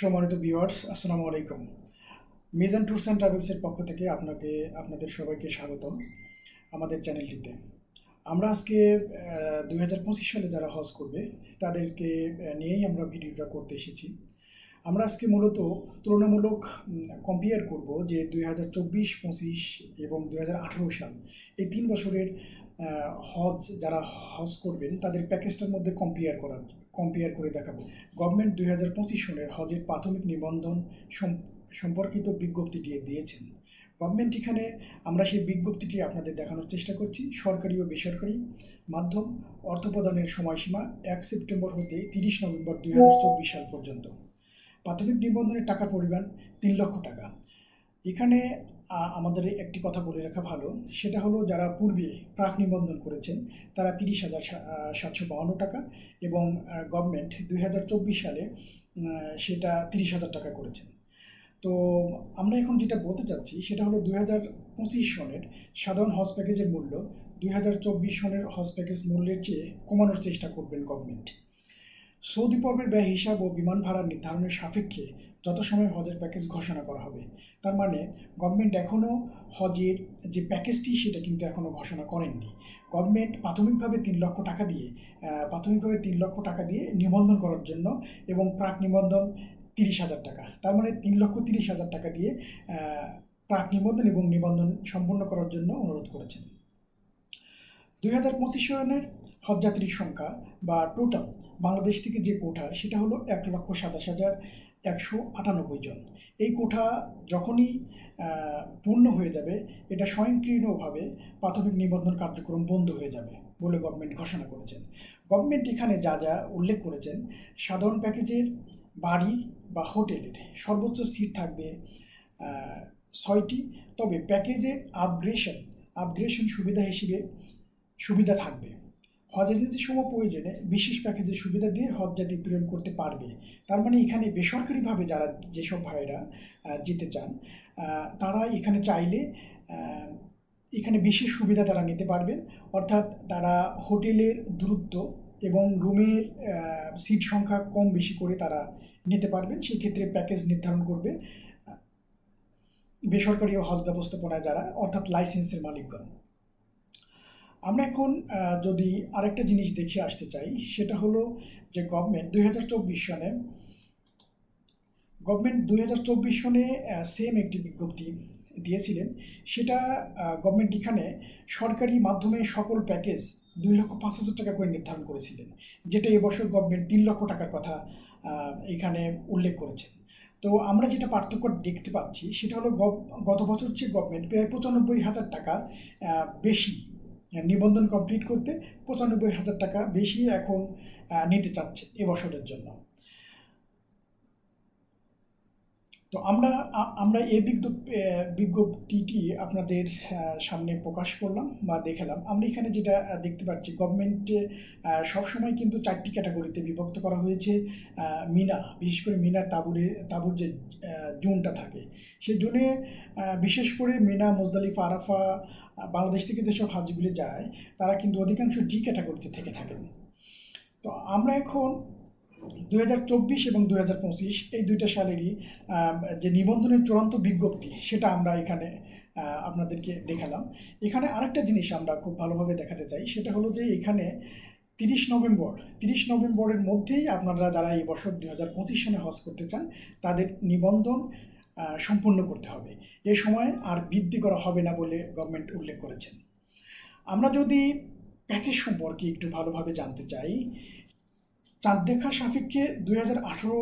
সম্মানিত ভিউয়ার্স আসসালামু আলাইকুম। মিজান ট্যুরস অ্যান্ড ট্রাভেলসের পক্ষ থেকে আপনাকে, আপনাদের সবাইকে স্বাগতম আমাদের চ্যানেলটিতে। আমরা আজকে দুই হাজার পঁচিশ সালে যারা হজ করবে, তাদেরকে নিয়েই আমরা ভিডিওটা করতে এসেছি। আমরা আজকে মূলত তুলনামূলক কম্পেয়ার করব যে দুই হাজার চব্বিশ পঁচিশ এবং দুই হাজার আঠেরো সাল, এই তিন বছরের হজ, যারা হজ করবেন, তাদের প্যাকেজটার মধ্যে কম্পেয়ার করার কম্পেয়ার করে দেখাবো। গভর্নমেন্ট দুই হাজার পঁচিশ সনের হজের প্রাথমিক নিবন্ধন সম্পর্কিত বিজ্ঞপ্তি দিয়ে দিয়েছেন। গভর্নমেন্ট এখানে আমরা সেই বিজ্ঞপ্তিটি আপনাদের দেখানোর চেষ্টা করছি। সরকারি ও বেসরকারি মাধ্যম, অর্থ প্রদানের সময়সীমা এক সেপ্টেম্বর হতে তিরিশ নভেম্বর দুই হাজার চব্বিশ সাল পর্যন্ত। প্রাথমিক নিবন্ধনের টাকার পরিমাণ তিন লক্ষ টাকা। এখানে আমাদের একটি কথা বলে রাখা ভালো। সেটা হলো যারা পূর্বে প্রাক নিবন্ধন করেছেন, তারা তিরিশ হাজার সাতশো বাউন্ন টাকা এবং গভর্নমেন্ট দুই হাজার চব্বিশ সালে সেটা তিরিশ হাজার টাকা করেছেন। তো আমরা এখন যেটা বলতে চাচ্ছি, সেটা হলো দুই হাজার পঁচিশ সনের সাধারণ হজ প্যাকেজের মূল্য দুই হাজার চব্বিশ সনের হজ প্যাকেজ মূল্যের চেয়ে কমানোর চেষ্টা করবেন গভর্নমেন্ট সৌদি পর্বের ব্যয় হিসাব ও বিমান ভাড়া নির্ধারণের সাপেক্ষে যথাসময়ে হজের প্যাকেজ ঘোষণা করা হবে। তার মানে গভর্নমেন্ট এখনও হজের যে প্যাকেজটি সেটা কিন্তু এখনও ঘোষণা করেননি। গভর্নমেন্ট প্রাথমিকভাবে তিন লক্ষ টাকা দিয়ে প্রাথমিকভাবে তিন লক্ষ টাকা দিয়ে নিবন্ধন করার জন্য এবং প্রাক নিবন্ধন তিরিশ হাজার টাকা। তার মানে তিন লক্ষ তিরিশ হাজার টাকা দিয়ে প্রাক নিবন্ধন এবং নিবন্ধন সম্পন্ন করার জন্য অনুরোধ করেছেন। দুই হাজার পঁচিশ সনের হজযাত্রীর সংখ্যা বা টোটাল বাংলাদেশ থেকে যে কোঠা সেটা হলো এক লক্ষ সাতাশ হাজার একশো আটানব্বই জন। এই কোঠা যখনই পূর্ণ হয়ে যাবে, এটা স্বয়ংক্রিয়ভাবে প্রাথমিক নিবন্ধন কার্যক্রম বন্ধ হয়ে যাবে বলে গভর্নমেন্ট ঘোষণা করেছেন। গভর্নমেন্ট এখানে যা যা উল্লেখ করেছেন, সাধারণ প্যাকেজের বাড়ি বা হোটেলের সর্বোচ্চ সিট থাকবে ছয়টি। তবে প্যাকেজের আপগ্রেশন আপগ্রেশন সুবিধা হিসেবে সুবিধা থাকবে। হজ এজেন্সি সময় প্রয়োজনে বিশেষ প্যাকেজের সুবিধা দিয়ে হজ জাতি প্রেরণ করতে পারবে। তার মানে এখানে বেসরকারিভাবে যারা যেসব আহ, যেতে চান তারা এখানে চাইলে এখানে বিশেষ সুবিধা তারা নিতে পারবেন। অর্থাৎ তারা হোটেলের দূরত্ব এবং রুমের সিট সংখ্যা কম বেশি করে তারা নিতে পারবেন। সেই ক্ষেত্রে প্যাকেজ নির্ধারণ করবে বেসরকারি ও হজ ব্যবস্থাপনায় যারা অর্থাৎ লাইসেন্সের মালিকগণ। আমরা এখন যদি আরেকটা জিনিস দেখে আসতে চাই, সেটা হলো যে গভর্নমেন্ট দুই হাজার চব্বিশ সনে গভর্নমেন্ট দুই হাজার চব্বিশ সনে সেম একটি বিজ্ঞপ্তি দিয়েছিলেন। সেটা গভর্নমেন্ট এখানে সরকারি মাধ্যমে সকল প্যাকেজ দুই লক্ষ পাঁচ হাজার টাকা করে নির্ধারণ করেছিলেন, যেটা এবছর গভর্নমেন্ট তিন লক্ষ টাকার কথা এখানে উল্লেখ করেছেন। তো আমরা যেটা পার্থক্য দেখতে পাচ্ছি, সেটা হলো গত বছর চেয়ে গভর্নমেন্ট প্রায় পঁচানব্বই হাজার টাকা বেশি নিবন্ধন কমপ্লিট করতে পঁচানব্বই হাজার টাকা বেশি এখন নিতে চাচ্ছে এবছরের জন্য। তো আমরা আমরা এই বিজ্ঞপ্তি বিজ্ঞপ্তিটি আপনাদের সামনে প্রকাশ করলাম বা দেখালাম। আমরা এখানে যেটা দেখতে পাচ্ছি গভর্নমেন্টে সবসময় কিন্তু চারটি ক্যাটাগরিতে বিভক্ত করা হয়েছে মিনা, বিশেষ করে মিনার তাবুরের তাবুর যে জোনটা থাকে। সেই জোনে বিশেষ করে মিনা, মুজদালিফা, আরাফা বাংলাদেশ থেকে যেসব হাজিগুলি যায়, তারা কিন্তু অধিকাংশ ডি ক্যাটাগরিতে থেকে থাকেন। তো আমরা এখন দু হাজার চব্বিশ এবং দু হাজার পঁচিশ, এই দুইটা সালেরই যে নিবন্ধনের চূড়ান্ত বিজ্ঞপ্তি, সেটা আমরা এখানে আপনাদেরকে দেখালাম। এখানে আরেকটা জিনিস আমরা খুব ভালোভাবে দেখাতে চাই, সেটা হলো যে এখানে তিরিশ নভেম্বর, তিরিশ নভেম্বরের মধ্যেই আপনারা যারা এই বছর দু সনে হজ করতে চান, তাদের নিবন্ধন সম্পূর্ণ করতে হবে। এ সময় আর বৃদ্ধি করা হবে না বলে গভর্নমেন্ট উল্লেখ করেছেন। আমরা যদি প্যাকেজ সম্পর্কে একটু ভালোভাবে জানতে চাই চাঁদ দেখা সাপেক্ষে দুই হাজার আঠেরো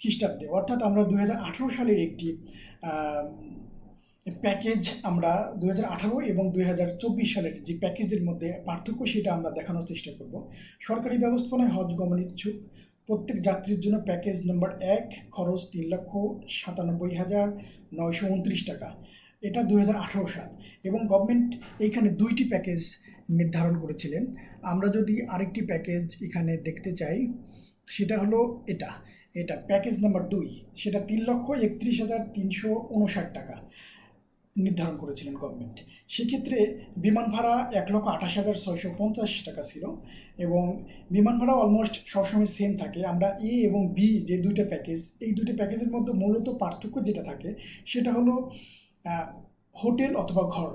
খ্রিস্টাব্দে, অর্থাৎ আমরা দুই হাজার আঠেরো সালের একটি প্যাকেজ আমরা দুই হাজার আঠারো এবং দুই হাজার চব্বিশ সালের যে প্যাকেজের মধ্যে পার্থক্য সেটা আমরা দেখানোর চেষ্টা করব। সরকারি ব্যবস্থাপনায় হজ গমন ইচ্ছুক প্রত্যেক যাত্রীর জন্য প্যাকেজ নম্বর এক, খরচ তিন লক্ষ সাতানব্বই হাজার নয়শো উনত্রিশ টাকা। এটা দুই হাজার আঠারো সাল এবং গভর্নমেন্ট এইখানে দুইটি প্যাকেজ নির্ধারণ করেছিলেন। আমরা যদি আরেকটি প্যাকেজ এখানে দেখতে চাই, সেটা হলো এটা। এটা প্যাকেজ নাম্বার দুই, সেটা তিন লক্ষ একত্রিশ হাজার তিনশো উনষাট টাকা। নির্ধারণ করেছিলেন গভর্নমেন্ট সেক্ষেত্রে বিমান ভাড়া এক লক্ষ আঠাশ হাজার ছয়শো পঞ্চাশ টাকা ছিল এবং বিমান ভাড়া অলমোস্ট সবসময় সেম থাকে। আমরা এ এবং বি যে দুইটা প্যাকেজ এই দুইটা প্যাকেজের মধ্যে মূলত পার্থক্য যেটা থাকে, সেটা হলো হোটেল অথবা ঘর।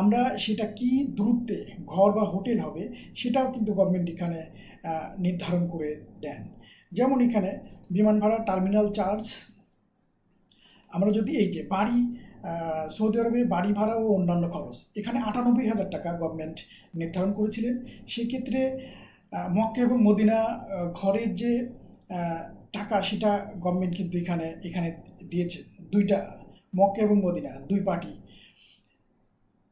আমরা সেটা কি দূরত্বে ঘর বা হোটেল হবে, সেটাও কিন্তু গভর্নমেন্ট এখানে নির্ধারণ করে দেন। যেমন এখানে বিমান ভাড়া টার্মিনাল চার্জ আমরা যদি এই যে বাড়ি সৌদি আরবে বাড়ি ভাড়া ও অন্যান্য খরচ। এখানে আটানব্বই হাজার টাকা গভর্নমেন্ট নির্ধারণ করেছিলেন। সেক্ষেত্রে মক্কা এবং মদিনা ঘরের যে টাকা সেটা গভর্নমেন্ট কিন্তু এখানে এখানে দিয়েছে। দুইটা, মক্কা এবং মদিনা, দুই পার্টি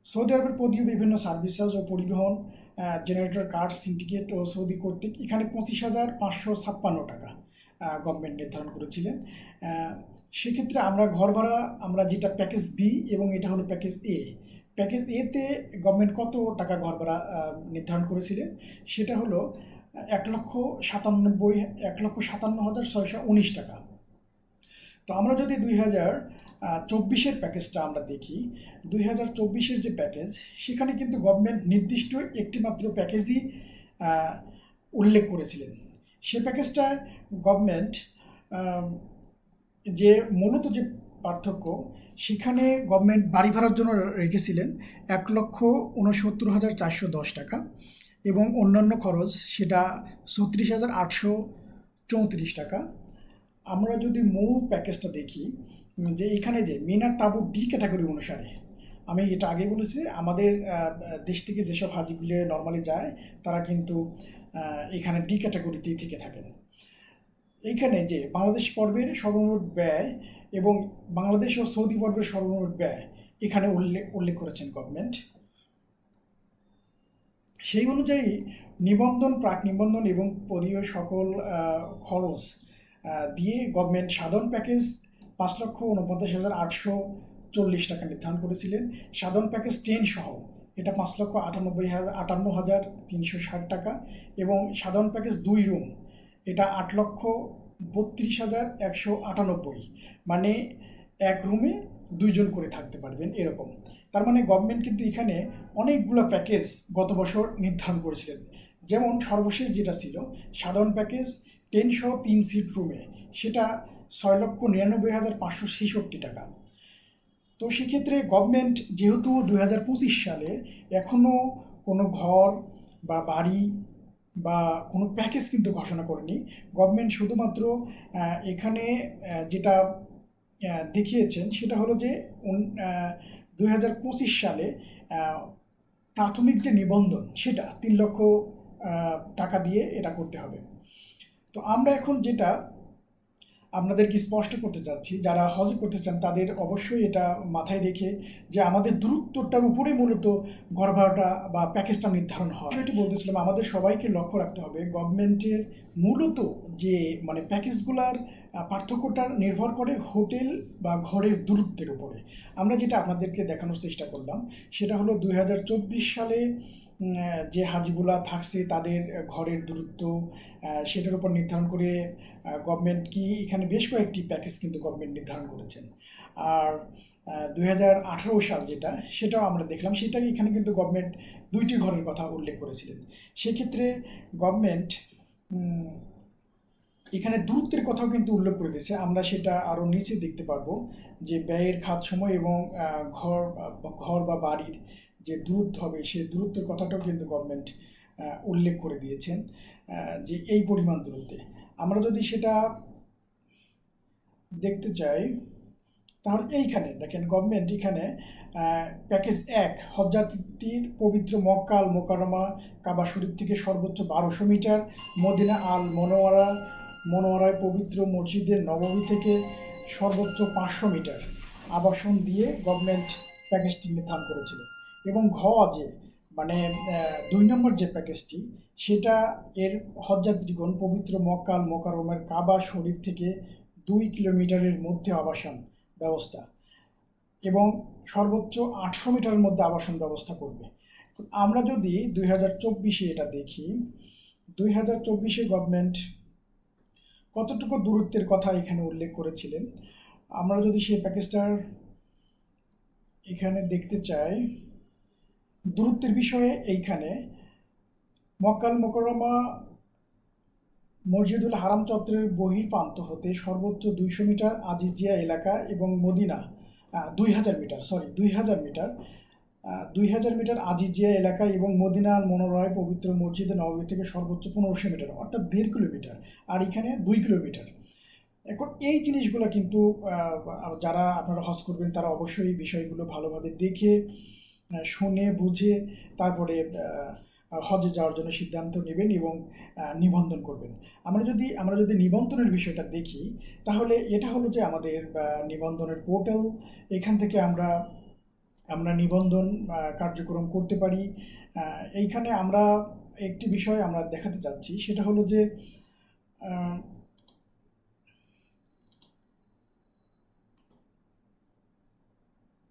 সৌদি আরবের পদীয় বিভিন্ন সার্ভিসেস ও পরিবহন জেনারেটর কার্ড সিন্ডিকেট ও সৌদি কর্তৃক এখানে পঁচিশ হাজার পাঁচশো ছাপ্পান্ন টাকা। গভর্নমেন্ট নির্ধারণ করেছিলেন। সেক্ষেত্রে আমরা ঘর ভাড়া, আমরা যেটা প্যাকেজ বি এবং এটা হলো প্যাকেজ এ প্যাকেজ এতে গভর্নমেন্ট কত টাকা ঘর ভাড়া নির্ধারণ করেছিলেন? সেটা হলো এক লক্ষ সাতানব্বই, এক লক্ষ সাতান্ন হাজার ছয়শো উনিশ টাকা। তো আমরা যদি দুই হাজার চব্বিশের প্যাকেজটা আমরা দেখি, দুই হাজার চব্বিশের যে প্যাকেজ সেখানে কিন্তু গভর্নমেন্ট নির্দিষ্ট একটি মাত্র প্যাকেজই উল্লেখ করেছিলেন। সে প্যাকেজটা গভর্নমেন্ট যে মূলত যে পার্থক্য, সেখানে গভর্নমেন্ট বাড়ি ভাড়ার জন্য রেখেছিলেন এক লক্ষ উনসত্তর হাজার চারশো দশ টাকা এবং অন্যান্য খরচ সেটা ছত্রিশ হাজার আটশো চৌত্রিশ টাকা। আমরা যদি মূল প্যাকেজটা দেখি যে এখানে যে মিনার তাবু ডি ক্যাটাগরি অনুসারে, আমি এটা আগে বলেছি, আমাদের দেশ থেকে যেসব হাজিগুলি নর্মালি যায়, তারা কিন্তু এখানে ডি ক্যাটাগরিতেই থেকে থাকেন। এইখানে যে বাংলাদেশ পর্বের সর্বমোট ব্যয় এবং বাংলাদেশ ও সৌদি পর্বের সর্বমোট ব্যয়, এখানে উল্লেখ উল্লেখ করেছেন গভর্নমেন্ট সেই অনুযায়ী নিবন্ধন, প্রাক নিবন্ধন এবং পদীয় সকল খরচ দিয়ে গভর্নমেন্ট সাধারণ প্যাকেজ পাঁচ লক্ষ উনপঞ্চাশ হাজার আটশো চল্লিশ টাকা নির্ধারণ করেছিলেন। সাধারণ প্যাকেজ টেন সহ এটা পাঁচ লক্ষ আটানব্বই হাজার, আটান্ন হাজার তিনশো ষাট টাকা এবং সাধারণ প্যাকেজ দুই রুম এটা আট লক্ষ বত্রিশ হাজার একশো আটানব্বই। মানে এক রুমে দুইজন করে থাকতে পারবেন এরকম। তার মানে গভর্নমেন্ট কিন্তু এখানে অনেকগুলো প্যাকেজ গত বছর নির্ধারণ করেছিলেন। যেমন সর্বশেষ যেটা ছিল, সাধারণ প্যাকেজ টেনশো তিন সিট রুমে সেটা ছয় লক্ষ নিরানব্বই হাজার পাঁচশো ছেষট্টি টাকা। তো সেক্ষেত্রে গভর্নমেন্ট যেহেতু দু হাজার পঁচিশ সালে এখনও কোনো ঘর বা বাড়ি বা কোনো প্যাকেজ কিন্তু ঘোষণা করেনি গভর্নমেন্ট শুধুমাত্র এখানে যেটা দেখিয়েছেন সেটা হলো যে দুই হাজার পঁচিশ সালে প্রাথমিক যে নিবন্ধন সেটা তিন লক্ষ টাকা দিয়ে এটা করতে হবে। তো আমরা এখন যেটা আপনাদেরকে স্পষ্ট করতে চাচ্ছি, যারা হজ করতে চান তাদের অবশ্যই এটা মাথায় রেখে যে আমাদের দূরত্বটার উপরে মূলত ঘর ভাড়াটা বা প্যাকেজটা নির্ধারণ হয়। সেটি বলতেছিলাম, আমাদের সবাইকে লক্ষ্য রাখতে হবে গভর্নমেন্টের মূলত যে মানে প্যাকেজগুলার পার্থক্যটা নির্ভর করে হোটেল বা ঘরের দূরত্বের উপরে। আমরা যেটা আপনাদেরকে দেখানোর চেষ্টা করলাম, সেটা হলো দু হাজার চব্বিশ সালে যে হাজগুলা থাকছে তাদের ঘরের দূরত্ব সেটার উপর নির্ধারণ করে গভর্নমেন্ট কি এখানে বেশ কয়েকটি প্যাকেজ কিন্তু গভর্নমেন্ট নির্ধারণ করেছেন। আর দুই হাজার আঠারো সাল যেটা, সেটাও আমরা দেখলাম সেটাই এখানে কিন্তু গভর্নমেন্ট দুইটি ঘরের কথা উল্লেখ করেছিলেন। সেক্ষেত্রে গভর্নমেন্ট এখানে দূরত্বের কথাও কিন্তু উল্লেখ করে দিয়েছে। আমরা সেটা আরও নিচে দেখতে পারব যে ব্যয়ের খাত সময় এবং ঘর ঘর বা বাড়ির যে দূরত্ব হবে সেই দূরত্বের কথাটাও কিন্তু গভর্নমেন্ট উল্লেখ করে দিয়েছেন যে এই পরিমাণ দূরত্বে। আমরা যদি সেটা দেখতে চাই, তাহলে এইখানে দেখেন গভর্নমেন্ট এখানে প্যাকেজ এক, হজযাত্রীর পবিত্র মক্কা আল মোকারমা কাবা শরীফ থেকে সর্বোচ্চ বারোশো মিটার, মদিনা আল মনোয়ারা, মনোয়ারায় পবিত্র মসজিদের নবমী থেকে সর্বোচ্চ পাঁচশো মিটার আবাসন দিয়ে গভর্নমেন্ট প্যাকেজটি নির্ধারণ করেছিল। এবং ঘ যে মানে দুই নম্বর যে প্যাকেজটি, সেটা এর হজযাত্রীগণ পবিত্র মক্কা আল মোকারমের কাবা শরীফ থেকে দুই কিলোমিটারের মধ্যে আবাসন ব্যবস্থা এবং সর্বোচ্চ আটশো মিটারের মধ্যে আবাসন ব্যবস্থা করবে। আমরা যদি দুই হাজার চব্বিশে এটা দেখি, দুই হাজার চব্বিশে গভর্নমেন্ট কতটুকু দূরত্বের কথা এখানে উল্লেখ করেছিলেন, আমরা যদি সেই প্যাকেজটার এখানে দেখতে চাই দূরত্বের বিষয়ে এইখানে মক্কাল মোকরমা মসজিদুল হারাম চত্বরের বহির প্রান্ত হতে সর্বোচ্চ দুইশো মিটার আজিজিয়া এলাকা এবং মদিনা দুই হাজার মিটার সরি দুই হাজার মিটার দুই হাজার মিটার আজিজিয়া এলাকা এবং মদিনা মনোরয় পবিত্র মসজিদে নবমী থেকে সর্বোচ্চ পনেরোশো মিটার, অর্থাৎ দেড় কিলোমিটার, আর এখানে দুই কিলোমিটার। এখন এই জিনিসগুলো কিন্তু যারা আপনারা হজ করবেন তারা অবশ্যই বিষয়গুলো ভালোভাবে দেখে শুনে, বুঝে তারপরে হজে যাওয়ার জন্য সিদ্ধান্ত নেবেন এবং নিবন্ধন করবেন। আমরা যদি আমরা যদি নিবন্ধনের বিষয়টা দেখি, তাহলে এটা হলো যে আমাদের নিবন্ধনের পোর্টাল এখান থেকে আমরা আমরা নিবন্ধন কার্যক্রম করতে পারি। এইখানে আমরা একটি বিষয় আমরা দেখাতে চাচ্ছি, সেটা হলো যে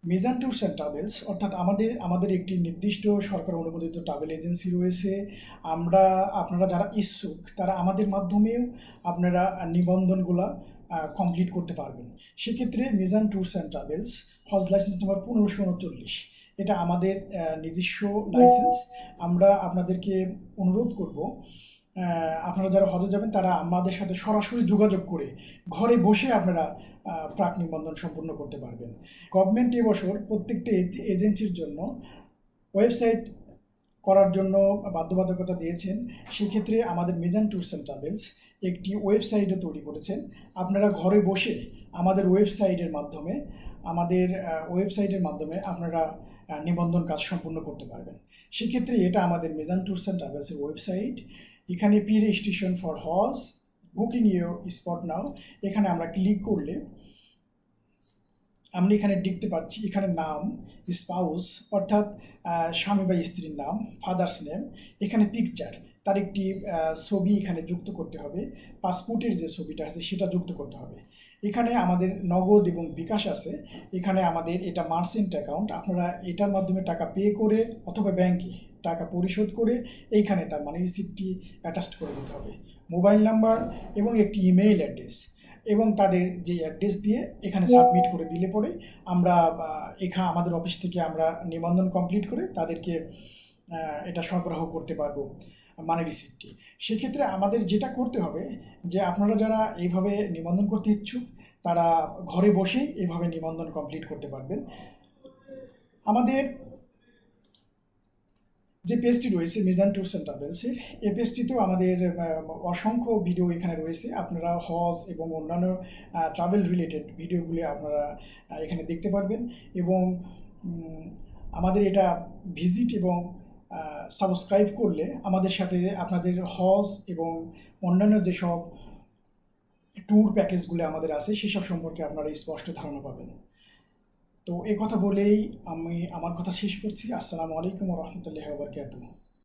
মিজান ট্যুরস অ্যান্ড ট্রাভেলস অর্থাৎ আমাদের আমাদের একটি নির্দিষ্ট সরকার অনুমোদিত ট্রাভেল এজেন্সি রয়েছে। আমরা আপনারা যারা ইচ্ছুক তারা আমাদের মাধ্যমেও আপনারা নিবন্ধনগুলো কমপ্লিট করতে পারবেন। সেক্ষেত্রে মিজান ট্যুরস অ্যান্ড ট্রাভেলস হজ লাইসেন্স নাম্বার পনেরোশো উনচল্লিশ। এটা আমাদের নিজস্ব লাইসেন্স আমরা আপনাদেরকে অনুরোধ করব আপনারা যারা হজে যাবেন, তারা আমাদের সাথে সরাসরি যোগাযোগ করে ঘরে বসে আপনারা প্রাক নিবন্ধন সম্পূর্ণ করতে পারবেন। গভর্নমেন্ট এবছর প্রত্যেকটা এজ- এজেন্সির জন্য ওয়েবসাইট করার জন্য বাধ্যবাধকতা দিয়েছেন। সেক্ষেত্রে আমাদের মিজান ট্যুরস অ্যান্ড ট্রাভেলস একটি ওয়েবসাইটও তৈরি করেছেন। আপনারা ঘরে বসে আমাদের ওয়েবসাইটের মাধ্যমে, আমাদের ওয়েবসাইটের মাধ্যমে আপনারা নিবন্ধন কাজ সম্পূর্ণ করতে পারবেন। সেক্ষেত্রে এটা আমাদের মেজান ট্যুরস অ্যান্ড ট্রাভেলসের ওয়েবসাইট। এখানে P registration for Hodge booking your spot now এখানে আমরা ক্লিক করলে আমরা এখানে দেখতে পাচ্ছি এখানে নাম স্পাউস অর্থাৎ স্বামী বা স্ত্রীর নাম ফাদার্স নেম এখানে পিকচার তার একটি ছবি এখানে যুক্ত করতে হবে। পাসপোর্টের যে ছবিটা আছে সেটা যুক্ত করতে হবে। এখানে আমাদের নগদ এবং বিকাশ আছে। এখানে আমাদের এটা মার্চেন্ট অ্যাকাউন্ট আপনারা এটার মাধ্যমে টাকা পে করে অথবা ব্যাংকে টাকা পরিশোধ করে এইখানে তার মানে রিসিপ্টটি অ্যাটাচ করে দিতে হবে। মোবাইল নাম্বার এবং একটি ইমেইল অ্যাড্রেস এবং তাদের যে অ্যাড্রেস দিয়ে এখানে সাবমিট করে দিলে পরে আমরা এখানে আমাদের অফিস থেকে আমরা নিবন্ধন কমপ্লিট করে তাদেরকে এটা সরবরাহ করতে পারব মানে রিসিপ্টটি সেক্ষেত্রে আমাদের যেটা করতে হবে যে আপনারা যারা এইভাবে নিবন্ধন করতে ইচ্ছুক, তারা ঘরে বসেই এভাবে নিবন্ধন কমপ্লিট করতে পারবেন। আমাদের যে পেজটি রয়েছে মিজান ট্যুরস অ্যান্ড ট্রাভেলসের এই পেজটিতেও আমাদের অসংখ্য ভিডিও এখানে রয়েছে। আপনারা হজ এবং অন্যান্য ট্রাভেল রিলেটেড ভিডিওগুলি আপনারা এখানে দেখতে পারবেন। এবং আমাদের এটা ভিজিট এবং সাবস্ক্রাইব করলে আমাদের সাথে আপনাদের হজ এবং অন্যান্য যেসব ট্যুর প্যাকেজগুলো আমাদের আছে, সেসব সম্পর্কে আপনারা স্পষ্ট ধারণা পাবেন। তো এ কথা বলেই আমি আমার কথা শেষ করছি। আসসালামু আলাইকুম রহমতুল্লাহ বরকাতু